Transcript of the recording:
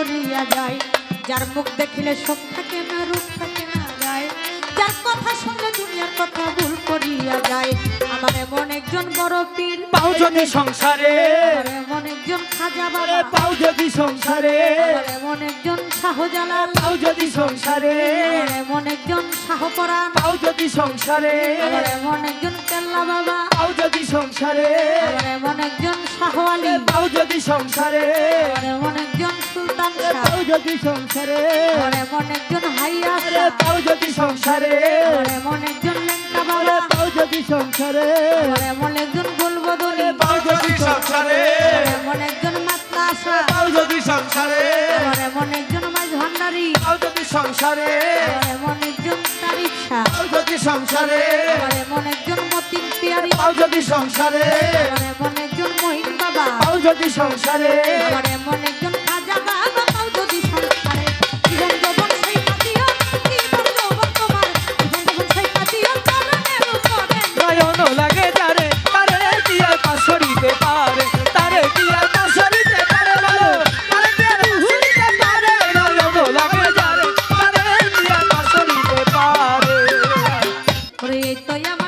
করিয়া যায়। যার মুখ দেখিলে সব থাকে না, রূপ থাকে না যায়। যার কথা শুনলে দুনিয়ার কথা ভুল করিয়া যায়। আমার এমন একজন বড় পীর যদি সংসারে। এমন একজন খাজা বাবা। পাও যদি সংসারে। এমন একজন শাহজালাল। পাও যদি সংসারে। এমন একজন শাহপরাণ। পাও যদি সংসারে। এমন একজন কেল্লা বাবা। পাও যদি সংসারে। এমন একজন শাহ আলী পাও যদি সংসারে। এমন একজন সুলতান পাও যদি সংসারে। এমন একজন হাইয়া পাও যদি সংসারে। এমন একজন লেঙ্কা বাবা। পাও যদি সংসারে। সংসারে? এমন একজন যদি সংসারে? আমার এমন একজন মতিন পিয়ারি পাও যদি সংসারে? আমার এমন একজন মহিন বাবা। পাও যদি সংসারে? এমন একজন estoy amando.